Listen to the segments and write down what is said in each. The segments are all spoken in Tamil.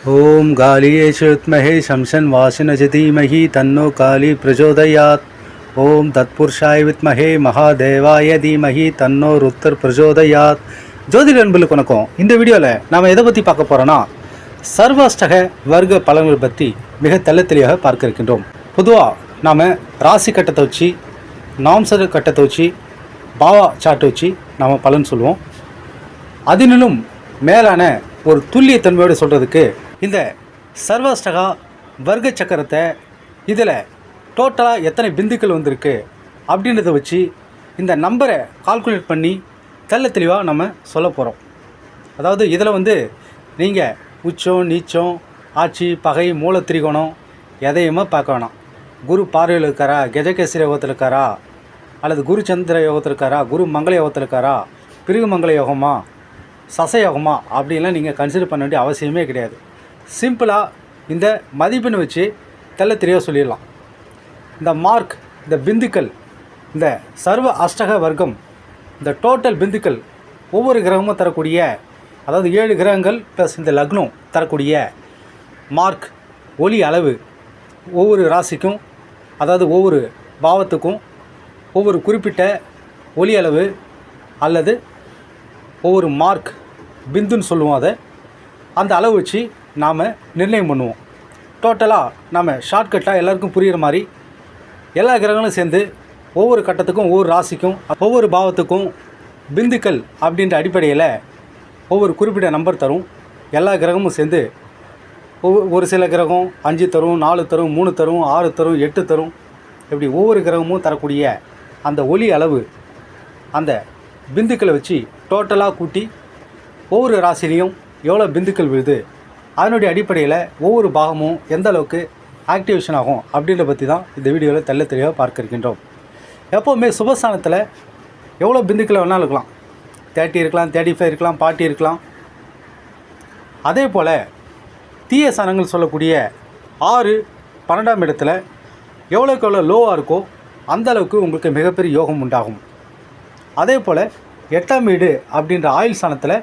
ஓம் காலியேஷுத்மஹே சம்சன் வாசினஜ தீமஹி தன்னோ காலி பிரச்சோதயாத் ஓம் தத்புருஷாய் வித்மஹே மகாதேவாய தீமஹி தன்னோ ருத்தர் பிரச்சோதயாத் ஜோதிட அன்புக்கு வணக்கம் இந்த வீடியோவில் நாம் எதை பற்றி பார்க்க போகிறோன்னா சர்வாஷ்டக வர்க்க பலன்கள் பற்றி மிக தெல்ல தெளிவாக பார்க்க இருக்கின்றோம். பொதுவாக நாம் ராசி கட்டத்தை வச்சு நாம்சர கட்டத்தை வச்சு பாவா சாட்டை வச்சு நாம் பலன் சொல்லுவோம் அதனிலும் மேலான ஒரு துல்லியத்தன்மையோடு சொல்கிறதுக்கு இந்த சர்வாஷ்டகா வர்க்க சக்கரத்தை இதில் டோட்டலாக எத்தனை பிந்துக்கள் வந்திருக்கு அப்படின்றத வச்சு இந்த நம்பரை கால்குலேட் பண்ணி தெல்ல தெளிவாக நம்ம சொல்ல போகிறோம் அதாவது இதில் வந்து நீங்கள் உச்சம் நீச்சம் ஆட்சி பகை மூல திரிகோணம் எதையுமே பார்க்க வேணாம். குரு பார்வையில் இருக்காரா? கஜகேசரி யோகத்தில் இருக்காரா? அல்லது குரு சந்திர யோகத்தில் இருக்காரா? குரு மங்கள யோகத்தில் இருக்காரா? பிருகு மங்கள யோகமா? சசயோகமா அப்படின்லாம் நீங்கள் கன்சிடர் பண்ண வேண்டிய அவசியமே கிடையாது. சிம்பிளாக இந்த மதிப்பெண் வச்சு தெல்ல தெளிவாக சொல்லிடலாம். இந்த மார்க் இந்த பிந்துக்கள் இந்த சர்வ அஷ்டக வர்க்கம் இந்த டோட்டல் பிந்துக்கள் ஒவ்வொரு கிரகமும் தரக்கூடிய அதாவது ஏழு கிரகங்கள் ப்ளஸ் இந்த லக்னம் தரக்கூடிய மார்க் ஒளி அளவு ஒவ்வொரு ராசிக்கும் அதாவது ஒவ்வொரு பாவத்துக்கும் ஒவ்வொரு குறிப்பிட்ட ஒளி அளவு அல்லது ஒவ்வொரு மார்க் பிந்துன்னு சொல்லுவோம் அதை. அந்த அளவு வச்சு நாம் நிர்ணயம் பண்ணுவோம். டோட்டலாக நாம் ஷார்ட்கட்டாக எல்லாருக்கும் புரிகிற மாதிரி எல்லா கிரகங்களும் சேர்ந்து ஒவ்வொரு கட்டத்துக்கும் ஒவ்வொரு ராசிக்கும் ஒவ்வொரு பாவத்துக்கும் பிந்துக்கள் அப்படின்ற அடிப்படையில் ஒவ்வொரு குறிப்பிட்ட நம்பர் தரும். எல்லா கிரகமும் சேர்ந்து ஒவ்வொரு ஒரு சில கிரகம் அஞ்சு தரும் நாலு தரும் மூணு தரும் ஆறு தரும் எட்டு தரும். இப்படி ஒவ்வொரு கிரகமும் தரக்கூடிய அந்த ஒளி அளவு அந்த பிந்துக்களை வச்சு டோட்டலாக கூட்டி ஒவ்வொரு ராசிலையும் எவ்வளோ பிந்துக்கள் விழுது அதனுடைய அடிப்படையில் ஒவ்வொரு பாகமும் எந்த அளவுக்கு ஆக்டிவேஷன் ஆகும் அப்படின்றத பற்றி தான் இந்த வீடியோவில் தெல்ல தெளிவாக பார்க்க இருக்கின்றோம். எப்போவுமே சுபஸ்தானத்தில் எவ்வளோ பிந்துக்களை வேணாலும் இருக்கலாம். தேர்ட்டி இருக்கலாம் தேர்ட்டி ஃபைவ் இருக்கலாம் ஃபார்ட்டி இருக்கலாம். அதே போல் தீய சனங்கள் சொல்லக்கூடிய ஆறு பன்னெண்டாம் இடத்துல எவ்வளோக்கு எவ்வளோ லோவாக இருக்கோ அந்த அளவுக்கு உங்களுக்கு மிகப்பெரிய யோகம் உண்டாகும். அதே போல் எட்டாம் வீடு அப்படின்ற ஆயுள் ஸ்தானத்தில்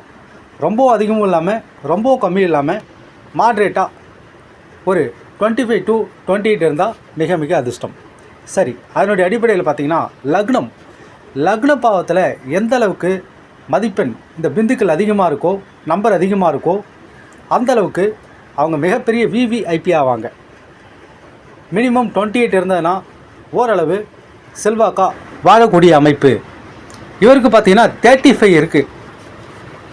ரொம்பவும் அதிகமும் இல்லாமல் ரொம்பவும் கம்மியும் இல்லாமல் மாட்ரேட்டாக ஒரு twenty five to twenty eight இருந்தால் மிக மிக அதிர்ஷ்டம். சரி அதனுடைய அடிப்படையில் பார்த்திங்கன்னா லக்னம். லக்ன பாவத்தில் எந்த அளவுக்கு மதிப்பெண் இந்த பிந்துக்கள் அதிகமாக இருக்கோ நம்பர் அதிகமாக இருக்கோ அந்த அளவுக்கு அவங்க மிகப்பெரிய விவிஐபி ஆவாங்க. மினிமம் டுவெண்ட்டி எயிட் இருந்ததுன்னா ஓரளவு செல்வாக்கா வாழக்கூடிய அமைப்பு. இவருக்கு பார்த்தீங்கன்னா தேர்ட்டி ஃபைவ் இருக்குது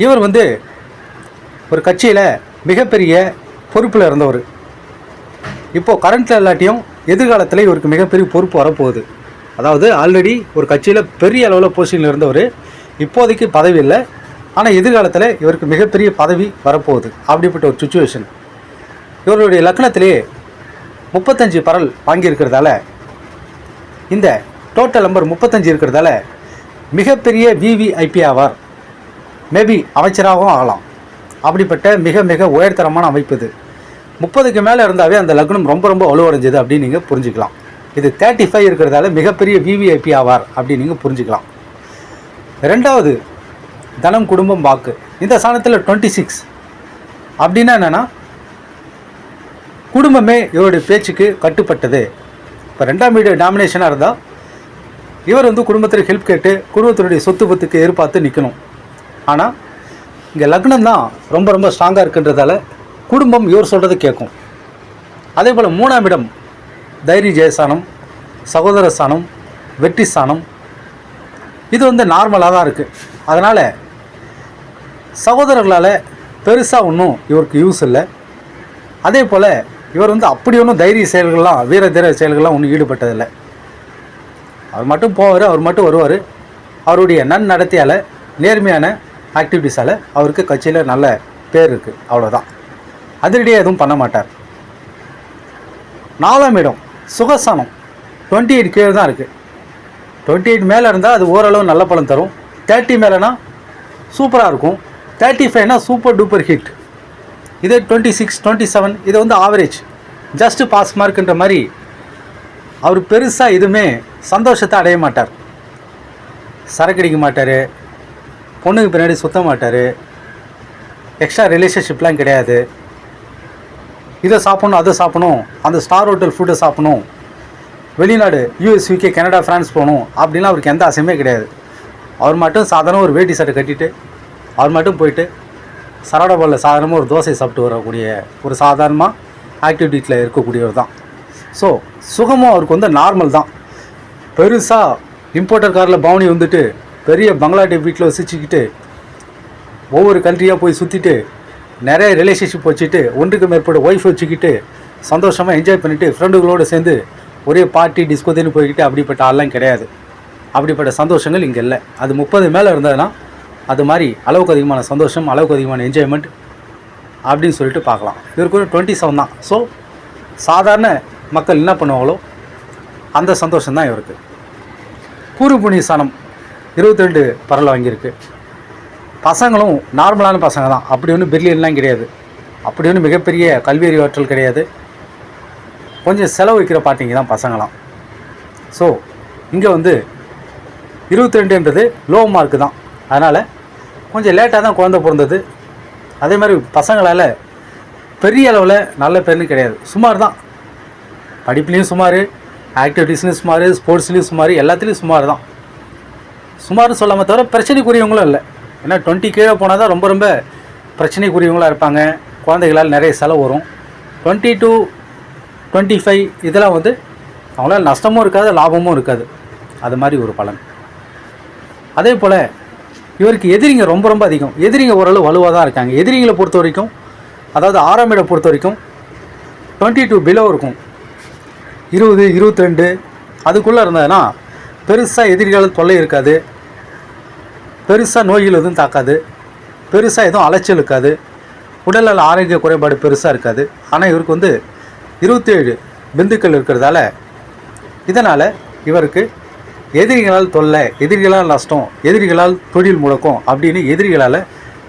இவர் வந்து ஒரு கட்சியில் மிகப்பெரிய பொறுப்பில் இருந்தவர். இப்போது கரண்ட்டில் இல்லாட்டியும் எதிர்காலத்தில் இவருக்கு மிகப்பெரிய பொறுப்பு வரப்போகுது. அதாவது ஆல்ரெடி ஒரு கட்சியில் பெரிய அளவில் பொசிஷனில் இருந்தவர். இப்போதைக்கு பதவி இல்லை. ஆனால் எதிர்காலத்தில் இவருக்கு மிகப்பெரிய பதவி வரப்போகுது. அப்படிப்பட்ட ஒரு சுச்சுவேஷன் இவருடைய லக்னத்திலே முப்பத்தஞ்சு பரல் வாங்கியிருக்கிறதால இந்த டோட்டல் நம்பர் முப்பத்தஞ்சு இருக்கிறதால மிகப்பெரிய விவிஐபி ஆவார். மேபி அமைச்சராகவும் ஆகலாம். அப்படிப்பட்ட மிக மிக உயர்தரமான அமைப்பு இது. முப்பதுக்கு மேலே இருந்தாவே அந்த லக்னம் ரொம்ப ரொம்ப வலுவடைஞ்சது அப்படின்னு நீங்கள் புரிஞ்சுக்கலாம். இது தேர்ட்டி ஃபைவ் இருக்கிறதால மிகப்பெரிய விவிஐபி ஆவார் அப்படின்னு நீங்கள் புரிஞ்சுக்கலாம். ரெண்டாவது தனம் குடும்பம் வாக்கு. இந்த சாணத்தில் டுவெண்ட்டி சிக்ஸ் அப்படின்னா என்னென்னா குடும்பமே இவருடைய பேச்சுக்கு கட்டுப்பட்டது. இப்போ ரெண்டாம் வீடு டாமினேஷனாக இருந்தால் இவர் வந்து குடும்பத்தில் ஹெல்ப் கேட்டு குடும்பத்தினுடைய சொத்து பத்துக்கு எதிர்பார்த்து நிற்கணும் ஆனால் இங்கே லக்னம் தான் ரொம்ப ரொம்ப ஸ்ட்ராங்காக இருக்குன்றதால குடும்பம் இவர் சொல்கிறது கேட்கும். அதே போல் மூணாம் இடம் தைரிய ஜெயசானம் சகோதர ஸ்தானம் வெற்றி ஸ்தானம். இது வந்து நார்மலாக தான் இருக்குது அதனால் சகோதரர்களால் பெருசாக ஒன்றும் இவருக்கு யூஸ் இல்லை. அதே போல் இவர் வந்து அப்படி ஒன்றும் தைரிய செயல்கள்லாம் வீர தீர செயல்கள்லாம் ஒன்றும் ஈடுபட்டதில்லை. அவர் மட்டும் போவார் அவர் மட்டும் வருவார். அவருடைய நன்னடத்தையால் நேர்மையான ஆக்டிவிட்டீஸால் அவருக்கு கட்சியில் நல்ல பேர் இருக்குது அவ்வளோதான் அதிரடியாக எதுவும் பண்ண மாட்டார். நாலாம் இடம் சுகசானம். டுவெண்ட்டி எயிட் கீழே தான் இருக்குது டுவெண்ட்டி எயிட் மேலே இருந்தால் அது ஓரளவு நல்ல பலன் தரும். தேர்ட்டி மேலேனா சூப்பராக இருக்கும். தேர்ட்டி ஃபைவ்னா சூப்பர் டூப்பர் ஹிட் இதே டுவெண்ட்டி சிக்ஸ் டுவெண்ட்டி செவன் இது வந்து ஆவரேஜ் ஜஸ்ட்டு பாஸ் மார்க்குன்ற மாதிரி அவர் பெருசாக எதுவுமே சந்தோஷத்தை அடைய மாட்டார். சரக்கு அடிக்க மாட்டார். பொண்ணுக்கு பின்னாடி சுத்த மாட்டார். எக்ஸ்ட்ரா ரிலேஷன்ஷிப்லாம் கிடையாது. இதை சாப்பிடணும் அதை சாப்பிடணும் அந்த ஸ்டார் ஹோட்டல் ஃபுட்டை சாப்பிடணும். வெளிநாடு யூஎஸ் யூகே கனடா ஃப்ரான்ஸ் போகணும் அப்படின்லாம் அவருக்கு எந்த ஆசையுமே கிடையாது. அவர் மட்டும் சாதாரண ஒரு வேட்டி சட்டை கட்டிட்டு அவர் மட்டும் போயிட்டு சரவணபவனில் சாதாரணமாக ஒரு தோசை சாப்பிட்டு வரக்கூடிய ஒரு சாதாரணமாக ஆக்டிவிட்டியில் இருக்கக்கூடியவர் தான். ஸோ சுகமும் அவருக்கு வந்து நார்மல் தான். பெருசாக இம்போர்ட்டர் காரில் பவுனி வந்துட்டு பெரிய பங்களா வீட்டில் வசிச்சுக்கிட்டு ஒவ்வொரு கண்ட்ரியாக போய் சுற்றிட்டு நிறைய ரிலேஷன்ஷிப் வச்சுட்டு ஒன்றுக்கு மேற்பட்ட ஒய்ஃப் வச்சுக்கிட்டு சந்தோஷமாக என்ஜாய் பண்ணிவிட்டு ஃப்ரெண்டுகளோடு சேர்ந்து ஒரே பார்ட்டி டிஸ்கோதின்னு போய்கிட்டு அப்படிப்பட்ட ஆள்லாம் கிடையாது. அப்படிப்பட்ட சந்தோஷங்கள் இங்கே இல்லை. அது முப்பது மேலே இருந்ததுன்னா அது மாதிரி அளவுக்கு அதிகமான சந்தோஷம் அளவுக்கு அதிகமான என்ஜாய்மெண்ட் அப்படின்னு சொல்லிட்டு பார்க்கலாம். இவருக்கு ஒரு டுவெண்ட்டி செவன் தான். ஸோ சாதாரண மக்கள் என்ன பண்ணுவாங்களோ அந்த சந்தோஷம் தான் இவருக்கு. கூறு புண்ணிய ஸ்தானம் இருபத்தி ரெண்டு பரல் வாங்கியிருக்கு. பசங்களும் நார்மலான பசங்க தான். அப்படி ஒன்றும் பிரில்லியன்லாம் கிடையாது. அப்படி ஒன்றும் மிகப்பெரிய கல்வி அறிவாற்றல் கிடையாது. கொஞ்சம் செலவு வைக்கிற பாட்டிங்க தான் பசங்களாம். ஸோ இங்கே வந்து இருபத்தி ரெண்டுன்றது லோ மார்க்கு தான். அதனால் கொஞ்சம் லேட்டாக தான் குழந்த பிறந்தது. அதே மாதிரி பசங்களால் பெரிய அளவில் நல்ல பேர்னு கிடையாது. சுமார் தான். படிப்புலேயும் சுமார். ஆக்டிவிட்டீஸ்லையும் சுமார் ஸ்போர்ட்ஸ்லேயும் சுமார் எல்லாத்துலேயும் சுமார் தான் சுமார்னு சொல்லாமல் தவிர பிரச்சனைக்குரியவங்களும் இல்லை. ஏன்னா டுவெண்ட்டி கீழே போனால் தான் ரொம்ப ரொம்ப பிரச்சனைக்குரியவங்களாக இருப்பாங்க. குழந்தைகளால் நிறைய செலவு வரும். டுவெண்ட்டி டூ டுவெண்ட்டி ஃபைவ் இதெல்லாம் வந்து அவங்களால நஷ்டமும் இருக்காது லாபமும் இருக்காது. அது மாதிரி ஒரு பலன். அதே போல் இவருக்கு எதிரிங்க ரொம்ப ரொம்ப அதிகம். எதிரிங்க ஓரளவு வலுவாக தான் இருக்காங்க. எதிரிங்களை பொறுத்த வரைக்கும் அதாவது ஆறாம் இடம் பொறுத்த வரைக்கும் டுவெண்ட்டி டூ பிலோ இருக்கும். இருபது இருபத்தி ரெண்டு அதுக்குள்ளே இருந்ததுன்னா பெருசாக எதிரிகள் தொல்லை இருக்காது. பெருசாக நோய்கள் எதுவும் தாக்காது. பெருசாக எதுவும் அலைச்சல் இருக்காது. உடல்நல ஆரோக்கிய குறைபாடு பெருசாக இருக்காது. ஆனால் இவருக்கு வந்து இருபத்தேழு பிந்துக்கள் இருக்கிறதால இதனால் இவருக்கு எதிரிகளால் தொல்லை எதிரிகளால் நஷ்டம் எதிரிகளால் தொழில் முழக்கம் அப்படின்னு எதிரிகளால்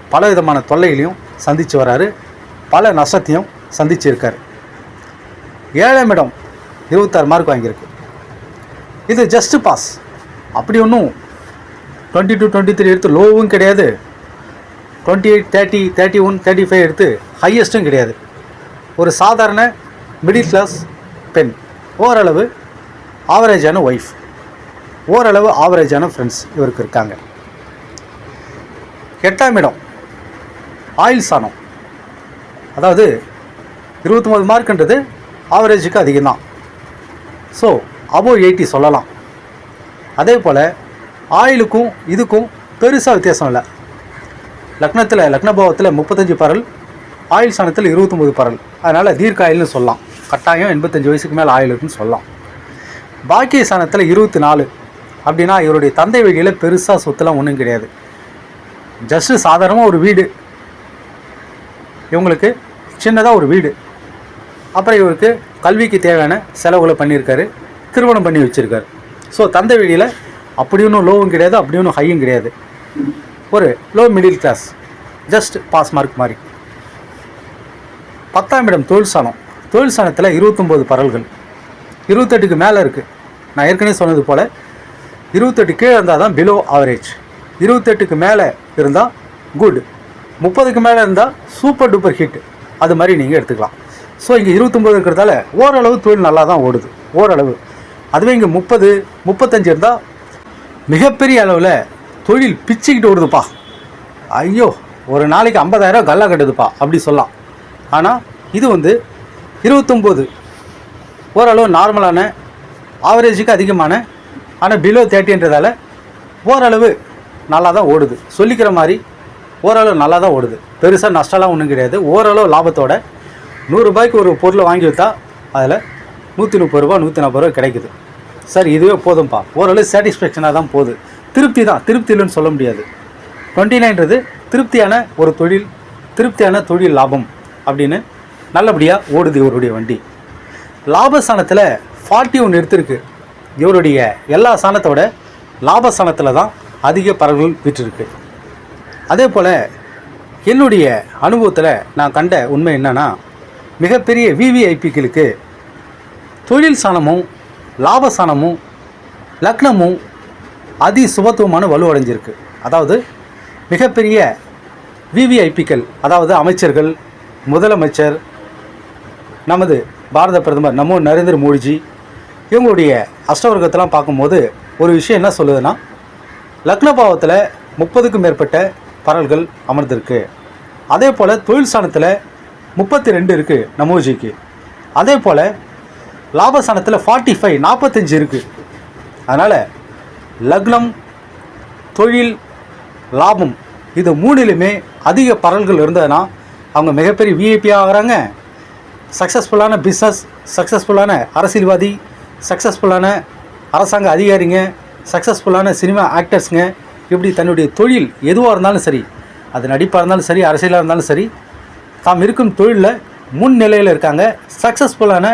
பல விதமான தொல்லைகளையும் சந்தித்து வராரு. பல நஷ்டத்தையும் சந்திச்சிருக்கார். ஏழாம் இடம் இருபத்தாறு மார்க் வாங்கியிருக்கு. இது ஜஸ்ட்டு பாஸ் அப்படி ஒன்றும் டுவெண்ட்டி டூ டுவெண்ட்டி த்ரீ எடுத்து லோவும் கிடையாது. Twenty eight thirty thirty one thirty five எடுத்து ஹையஸ்ட்டும் கிடையாது. ஒரு சாதாரண மிடில் கிளாஸ் பெண். ஓரளவு ஆவரேஜான ஒய்ஃப் ஓரளவு ஆவரேஜான ஃப்ரெண்ட்ஸ் இவருக்கு இருக்காங்க. எட்டாம் இடம் ஆயில் சாணம். அதாவது இருபத்தொம்பது மார்க்குன்றது ஆவரேஜுக்கு அதிகம்தான். ஸோ அபோவ் எயிட்டி சொல்லலாம். அதே போல் ஆயிலுக்கும் இதுக்கும் பெருசாக வித்தியாசம் இல்லை. லக்னத்தில் லக்னபாவத்தில் முப்பத்தஞ்சு பரல் ஆயில் சாணத்தில் இருபத்தொம்பது பரல். அதனால் தீர்க்க ஆயில்னு சொல்லலாம். கட்டாயம் எண்பத்தஞ்சு வயசுக்கு மேலே ஆயில் இருக்குன்னு சொல்லலாம். பாக்கிய சாணத்தில் இருபத்தி நாலு அப்படின்னா இவருடைய தந்தை வழியில் பெருசாக சொத்துலாம் ஒன்றும் கிடையாது. ஜஸ்ட்டு சாதாரணமாக ஒரு வீடு. இவங்களுக்கு சின்னதாக ஒரு வீடு. அப்புறம் இவருக்கு கல்விக்கு தேவையான செலவுகளை பண்ணியிருக்காரு திருமணம் பண்ணி வச்சுருக்காரு. ஸோ தந்தை வழியில் அப்படி ஒன்றும் லோவும் கிடையாது அப்படி ஒன்றும் ஹையும் கிடையாது. ஒரு low middle class just pass mark மாதிரி. பத்தாம் இடம் தொழில் சாணம். தொழில் சாணத்தில் இருபத்தொம்போது பரல்கள். இருபத்தெட்டுக்கு மேலே இருக்குது நான் ஏற்கனவே சொன்னது போல் இருபத்தெட்டு கீழே இருந்தால் தான் பிலோ ஆவரேஜ் இருபத்தெட்டுக்கு மேலே இருந்தால் குட் முப்பதுக்கு மேலே இருந்தால் சூப்பர் டூப்பர் ஹிட் அது மாதிரி நீங்கள் எடுத்துக்கலாம். ஸோ இங்கே இருபத்தொம்போது இருக்கிறதால ஓரளவு தொழில் நல்லா தான் ஓடுது. ஓரளவு. அதுவே இங்கே முப்பது முப்பத்தஞ்சு இருந்தால் மிகப்பெரிய அளவில் தொழில் பிச்சுக்கிட்டு ஓடுதுப்பா. ஐயோ ஒரு நாளைக்கு ஐம்பதாயிரம் கல்லா கட்டுதுப்பா அப்படி சொல்லலாம். ஆனால் இது வந்து இருபத்தொம்போது ஓரளவு நார்மலான ஆவரேஜுக்கு அதிகமான ஆனால் பிலோ தேர்ட்டின்றதால ஓரளவு நல்லா தான் ஓடுது. சொல்லிக்கிற மாதிரி ஓரளவு நல்லா தான் ஓடுது. பெருசாக நஷ்டம்லாம் ஒன்றும் கிடையாது. ஓரளவு லாபத்தோட நூறுரூபாய்க்கு ஒரு பொருளை வாங்கி விற்றா அதில் நூற்றி முப்பது ரூபா நூற்றி நாற்பது ரூபா கிடைக்குது. சார் இதுவே போதும்ப்பா ஓரளவு சாட்டிஸ்ஃபேக்ஷனாக தான் போகுது. திருப்தி தான். திருப்தி இல்லைன்னு சொல்ல முடியாது. டுவெண்ட்டி நைன்றது திருப்தியான ஒரு தொழில் திருப்தியான தொழில் லாபம் அப்படின்னு நல்லபடியாக ஓடுது இவருடைய வண்டி. லாபஸ்தானத்தில் ஃபார்ட்டி ஒன்று எடுத்திருக்கு. இவருடைய எல்லா சாணத்தோட லாபஸ்தானத்தில் தான் அதிக பறவைகள் விற்றுருக்கு அதே போல் என்னுடைய அனுபவத்தில் நான் கண்ட உண்மை என்னென்னா மிகப்பெரிய விவிஐபிக்களுக்கு தொழில் சாணமும் லாப சாணமும் லக்னமும் அதி சுபத்துவமான வலுவடைஞ்சிருக்கு. அதாவது மிகப்பெரிய விவிஐபிக்கள் அதாவது அமைச்சர்கள் முதலமைச்சர் நமது பாரத பிரதமர் நம்ம நரேந்திர மோடிஜி இவங்களுடைய அஷ்டவர்க்கத்தெல்லாம் பார்க்கும்போது ஒரு விஷயம் என்ன சொல்லுதுன்னா லக்ன பாவத்தில் முப்பதுக்கும் மேற்பட்ட பரல்கள் அமர்ந்திருக்கு. அதே போல் தொழில் சாணத்தில் முப்பத்தி ரெண்டு இருக்குது நமோஜிக்கு. அதே போல் லாபஸ்தானத்தில் ஃபார்ட்டி ஃபைவ் நாற்பத்தஞ்சு இருக்குது அதனால் லக்னம் தொழில் லாபம் இது மூணிலுமே அதிக பரல்கள் இருந்ததுன்னா அவங்க மிகப்பெரிய விஐபி ஆகிறாங்க. சக்ஸஸ்ஃபுல்லான பிஸ்னஸ் சக்ஸஸ்ஃபுல்லான அரசியல்வாதி சக்ஸஸ்ஃபுல்லான அரசாங்க அதிகாரிங்க சக்ஸஸ்ஃபுல்லான சினிமா ஆக்டர்ஸுங்க இப்படி தன்னுடைய தொழில் எதுவாக இருந்தாலும் சரி அது நடிப்பாக இருந்தாலும் சரி அரசியலாக இருந்தாலும் சரி தாம் இருக்கும் தொழிலில் முன் நிலையில் இருக்காங்க. சக்ஸஸ்ஃபுல்லான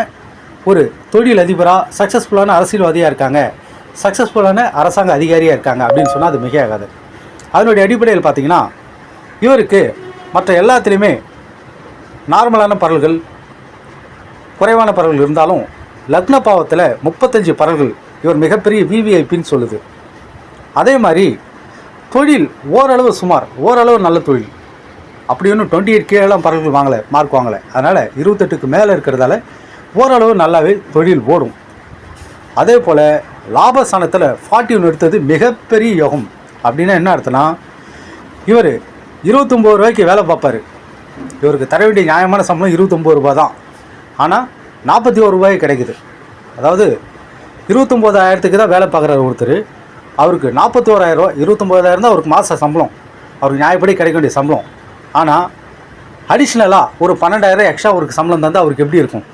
ஒரு தொழில் அதிபராக சக்ஸஸ்ஃபுல்லான அரசியல்வாதியாக இருக்காங்க. சக்ஸஸ்ஃபுல்லான அரசாங்க அதிகாரியாக இருக்காங்க அப்படின்னு சொன்னால் அது மிகையாகாது. அதனுடைய அடிப்படையில் பார்த்தீங்கன்னா இவருக்கு மற்ற எல்லாத்துலேயுமே நார்மலான பரல்கள் குறைவான பரல்கள் இருந்தாலும் லக்ன பாவத்தில் முப்பத்தஞ்சு பரல்கள் இவர் மிகப்பெரிய விவிஐபின்னு சொல்லுது. அதே மாதிரி தொழில் ஓரளவு சுமார் ஓரளவு நல்ல தொழில். அப்படி ஒன்றும் டுவெண்ட்டி எயிட் கீழெல்லாம் பறவைகள் வாங்கலை மார்க் வாங்கலை. அதனால் இருபத்தெட்டுக்கு மேலே இருக்கிறதால ஓரளவு நல்லாவே தொழில் ஓடும். அதே போல் லாபஸ்தானத்தில் ஃபார்ட்டி ஒன்று எடுத்தது மிகப்பெரிய யோகம். அப்படின்னா என்ன அர்த்தம்னா இவர் இருபத்தொம்போது ரூபாய்க்கு வேலை பார்ப்பார். இவருக்கு தர வேண்டிய நியாயமான சம்பளம் இருபத்தொம்போது ரூபா தான். ஆனால் நாற்பத்தி ஒரு ரூபாய் கிடைக்குது. அதாவது இருபத்தொம்போதாயிரத்துக்கு தான் வேலை பார்க்குறாரு ஒருத்தர். அவருக்கு நாற்பத்தி ஓராயிரரூவா இருபத்தொம்போதாயிரம் தான் அவருக்கு மாத சம்பளம். அவருக்கு நியாயப்படி கிடைக்க வேண்டிய சம்பளம். ஆனால் அடிஷ்னலாக ஒரு பன்னெண்டாயிரம் எக்ஸ்ட்ரா அவருக்கு சம்பளம் தந்தால் அவருக்கு எப்படி இருக்கும்?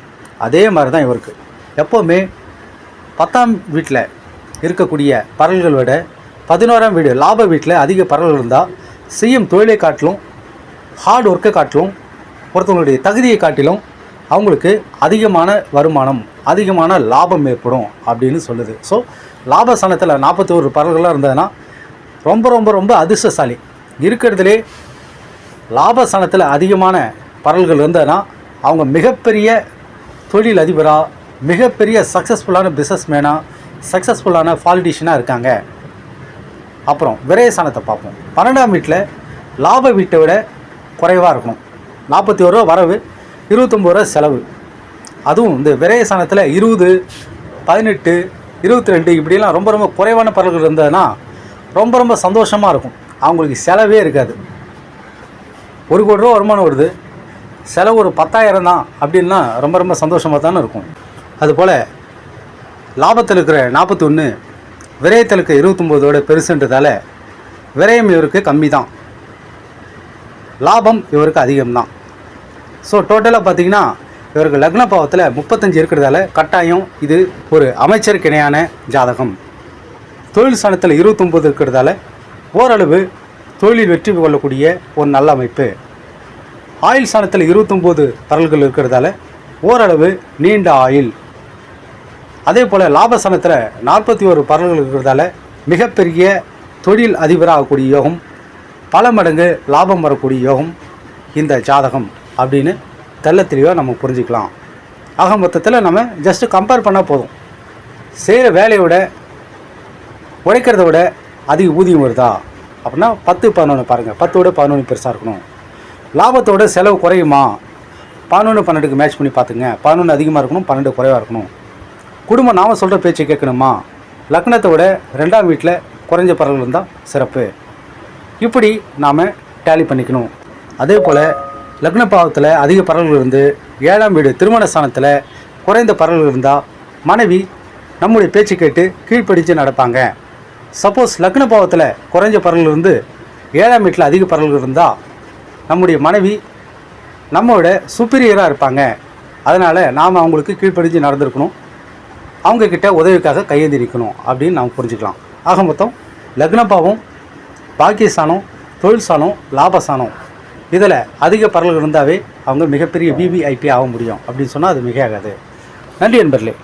அதே மாதிரி தான் இவருக்கு. எப்போவுமே பத்தாம் வீட்டில் இருக்கக்கூடிய பரல்கள் விட பதினோராம் வீடு லாப வீட்டில் அதிக பரல்கள் இருந்தால் செய்யும் தொழிலை காட்டிலும் ஹார்ட் ஒர்க்கை காட்டிலும் ஒருத்தவங்களுடைய தகுதியை காட்டிலும் அவங்களுக்கு அதிகமான வருமானம் அதிகமான லாபம் ஏற்படும் அப்படின்னு சொல்லுது. ஸோ லாபஸ்தானத்தில் நாற்பத்தி ஒரு பரல்களாக இருந்ததுன்னா ரொம்ப ரொம்ப ரொம்ப அதிர்ஷ்டசாலி. இருக்கிறதுலே லாபஸ்தானத்தில் அதிகமான பரல்கள் இருந்ததுன்னா அவங்க மிகப்பெரிய தொழில் அதிபராக மிகப்பெரிய சக்ஸஸ்ஃபுல்லான பிஸ்னஸ் மேனாக சக்ஸஸ்ஃபுல்லான பாலிட்டிஷியனாக இருக்காங்க. அப்புறம் விரயஸ்தானத்தை பார்ப்போம். பன்னெண்டாம் வீட்டில் லாப வீட்டை விட குறைவாக இருக்கணும். நாற்பத்தி ஒரு ரூபா வரவு இருபத்தொம்பது ரூபா செலவு. அதுவும் இந்த விரயஸ்தானத்தில் இருபது பதினெட்டு இருபத்தி ரெண்டு இப்படிலாம் ரொம்ப ரொம்ப குறைவான பரல்கள் இருந்ததுன்னா ரொம்ப ரொம்ப சந்தோஷமாக இருக்கும். அவங்களுக்கு செலவே இருக்காது. ஒரு கோடி ரூபா வருமானம் வருது. செலவு ஒரு பத்தாயிரம் தான் அப்படின்னா ரொம்ப ரொம்ப சந்தோஷமாக தானே இருக்கும். அதுபோல் லாபத்தில் இருக்கிற நாற்பத்தொன்று விரயத்தில் இருக்க இருபத்தொம்போதோட பெருசுன்றதால விரயம் இவருக்கு கம்மி தான். லாபம் இவருக்கு அதிகம்தான் ஸோ டோட்டலாக பார்த்தீங்கன்னா இவருக்கு லக்ன பாவத்தில் முப்பத்தஞ்சு இருக்கிறதால கட்டாயம் இது ஒரு அமைச்சருக்கு இணையான ஜாதகம். தொழில் ஸ்தானத்தில் இருபத்தொம்போது இருக்கிறதால ஓரளவு தொழிலில் வெற்றி கொள்ளக்கூடிய ஒரு நல்ல அமைப்பு. ஆயில் சாணத்தில் இருபத்தொம்போது பரல்கள் இருக்கிறதால ஓரளவு நீண்ட ஆயில் அதே போல் லாபஸ்தானத்தில் நாற்பத்தி ஒரு பரல்கள் இருக்கிறதால மிகப்பெரிய தொழில் அதிபராகக்கூடிய யோகம் பல மடங்கு லாபம் வரக்கூடிய யோகம் இந்த ஜாதகம் அப்படின்னு தெள்ள தெளிவாக நம்ம புரிஞ்சுக்கலாம். ஆக மொத்தத்தில் நம்ம ஜஸ்ட்டு கம்பேர் பண்ணால் போதும். செய்கிற வேலையை விட உழைக்கிறத விட அதிக ஊதியம் வருதா? அப்படின்னா பத்து பதினொன்று பாருங்கள் பத்தோட பதினொன்று பெருசாக இருக்கணும். லாபத்தோட செலவு குறையுமா? பதினொன்று பன்னெண்டுக்கு மேட்ச் பண்ணி பார்த்துங்க. பதினொன்று அதிகமாக இருக்கணும் பன்னெண்டு குறைவாக இருக்கணும். குடும்பம் நாம் சொல்கிற பேச்சை கேட்கணுமா? லக்னத்தோட ரெண்டாம் வீட்டில் குறைஞ்ச பறவைகள் இருந்தால் சிறப்பு. இப்படி நாம் டேலி பண்ணிக்கணும். அதே போல் லக்ன பாவத்தில் அதிக பறவைகள் இருந்து ஏழாம் வீடு திருமண ஸ்தானத்தில் குறைந்த பறவைகள் இருந்தால் மனைவி நம்முடைய பேச்சு கேட்டு கீழ்ப்படிச்சு நடப்பாங்க. சப்போஸ் லக்ன பாவத்தில் குறைஞ்ச பரல்கள் இருந்து ஏழாம் வீட்டில் அதிக பரல்கள் இருந்தால் நம்முடைய மனைவி நம்மளோட சுப்பீரியராக இருப்பாங்க. அதனால் நாம் அவங்களுக்கு கீழ்ப்படிஞ்சு நடந்திருக்கணும். அவங்கக்கிட்ட உதவிக்காக கையேந்தி நிற்கணும் அப்படின்னு நாம் புரிஞ்சுக்கலாம். ஆக மொத்தம் லக்ன பாவம் பாக்கியஸ்தானம் தொழில் சாணம் லாபசானம் இதில் அதிக பரல்கள் இருந்தாவே அவங்க மிகப்பெரிய விவிஐபி ஆக முடியும் அப்படின்னு சொன்னால் அது மிகையாகாது. நன்றி நண்பர்களே